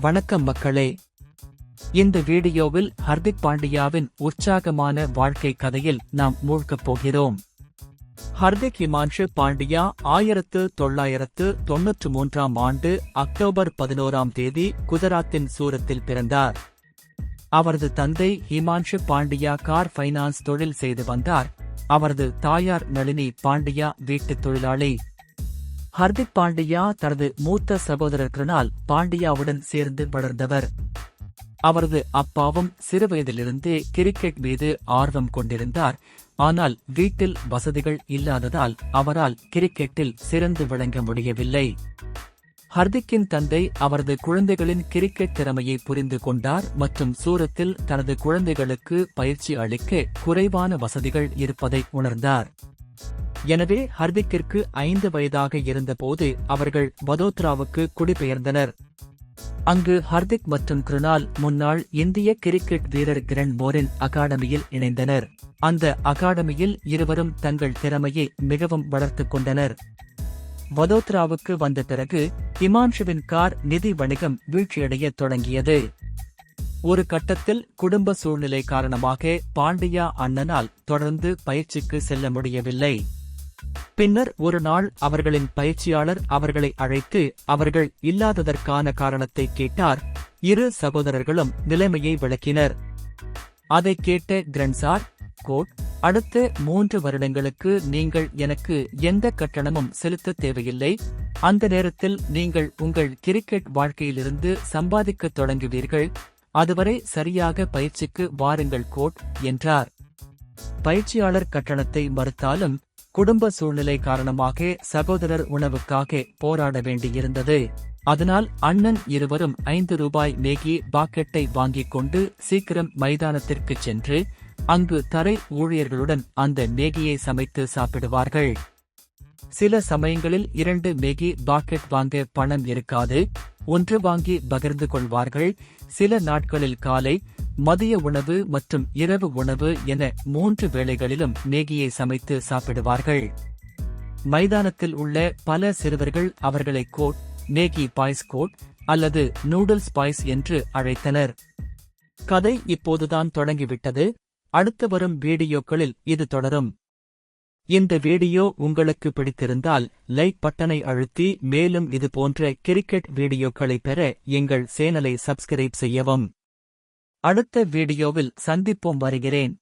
வணக்கம் மக்களே. இந்த வீடியோவில் ஹர்திக் பாண்டியாவின் உற்சாகமான வாழ்க்கை கதையில் நாம் மூழ்கப் போகிறோம். ஹர்திக் ஹிமான்ஷு பாண்டியா ஆயிரத்து தொள்ளாயிரத்து தொன்னூற்று மூன்றாம் ஆண்டு அக்டோபர் பதினோராம் தேதி குஜராத்தின் சூரத்தில் பிறந்தார். அவரது தந்தை ஹிமான்ஷு பாண்டியா கார் ஃபைனான்ஸ் தொழில் செய்து வந்தார். அவரது தாயார் நளினி பாண்டியா வீட்டுத் தொழிலாளி. ஹர்திக் பாண்டியா தனது மூத்த சகோதரர் கிருணால் பாண்டியாவுடன் சேர்ந்து வளர்ந்தவர். அவரது அப்பாவும் சிறுவயதிலிருந்தே கிரிக்கெட் மீது ஆர்வம் கொண்டிருந்தார். ஆனால் வீட்டில் வசதிகள் இல்லாததால் அவரால் கிரிக்கெட்டில் சிறந்து விளங்க முடியவில்லை. ஹர்திக்கின் தந்தை அவரது குழந்தைகளின் கிரிக்கெட் திறமையை புரிந்து கொண்டார் மற்றும் சூரத்தில் தனது குழந்தைகளுக்கு பயிற்சி அளிக்க குறைவான வசதிகள் இருப்பதை உணர்ந்தார். எனவே ஹர்திக்கிற்கு ஐந்து வயதாக இருந்தபோது அவர்கள் வதோத்ராவுக்கு குடிபெயர்ந்தனர். அங்கு ஹர்திக் மற்றும் கிருணால் முன்னாள் இந்திய கிரிக்கெட் வீரர் கிரண் மோரின் அகாடமியில் இணைந்தனர். அந்த அகாடமியில் இருவரும் தங்கள் திறமையை மிகவும் வளர்த்துக் கொண்டனர். வதோத்ராவுக்கு வந்த பிறகு இமான்ஷுவின் கார் நிதி வணிகம் வீழ்ச்சியடையத் தொடங்கியது. ஒரு கட்டத்தில் குடும்ப சூழ்நிலை காரணமாக பாண்டியா அண்ணனால் தொடர்ந்து பயிற்சிக்கு செல்ல முடியவில்லை. பின்னர் ஒரு நாள் அவர்களின் பயிற்சியாளர் அவர்களை அழைத்து அவர்கள் இல்லாததற்கான காரணத்தை கேட்டார். இரு சகோதரர்களும் நிலைமையை விளக்கினர். அதை கேட்ட கிரன்சார் கோட் அடுத்த மூன்று வருடங்களுக்கு நீங்கள் எனக்கு எந்த கட்டணமும் செலுத்த தேவையில்லை. அந்த நேரத்தில் நீங்கள் உங்கள் கிரிக்கெட் வாழ்க்கையிலிருந்து சம்பாதிக்கத் தொடங்குவீர்கள். அதுவரை சரியாக பயிற்சிக்கு வாருங்கள் கோட் என்றார். பயிற்சியாளர் கட்டணத்தை மறுத்தாலும் குடும்ப சூழ்நிலை காரணமாக சகோதரர் உணவுக்காக போராட வேண்டியிருந்தது. அதனால் அண்ணன் இருவரும் ஐந்து ரூபாய் மேகி பாக்கெட்டை வாங்கிக் கொண்டு சீக்கிரம் மைதானத்திற்கு சென்று அங்கு தரை ஊழியர்களுடன் அந்த மேகியை சமைத்து சாப்பிடுவார்கள். சில சமயங்களில் இரண்டு மேகி பாக்கெட் வாங்க பணம் இருக்காது. ஒன்று வாங்கி பகிர்ந்து கொள்வார்கள். சில நாட்களில் காலை மதிய உணவு மற்றும் இரவு உணவு என மூன்று வேளைகளிலும் மேகியை சமைத்து சாப்பிடுவார்கள். மைதானத்தில் உள்ள பல சிறுவர்கள் அவர்களை கோட் மேகி பாய்ஸ் கோட் அல்லது நூடுல்ஸ் பாய்ஸ் என்று அழைத்தனர். கதை இப்போதுதான் தொடங்கிவிட்டது. அடுத்து வரும் வீடியோக்களில் இது தொடரும். இந்த வீடியோ உங்களுக்கு பிடித்திருந்தால் லைக் பட்டனை அழுத்தி மேலும் இது போன்ற கிரிக்கெட் வீடியோக்களை பெற எங்கள் சேனலை சப்ஸ்கிரைப் செய்யவும். அடுத்த வீடியோவில் சந்திப்போம் வருகிறேன்.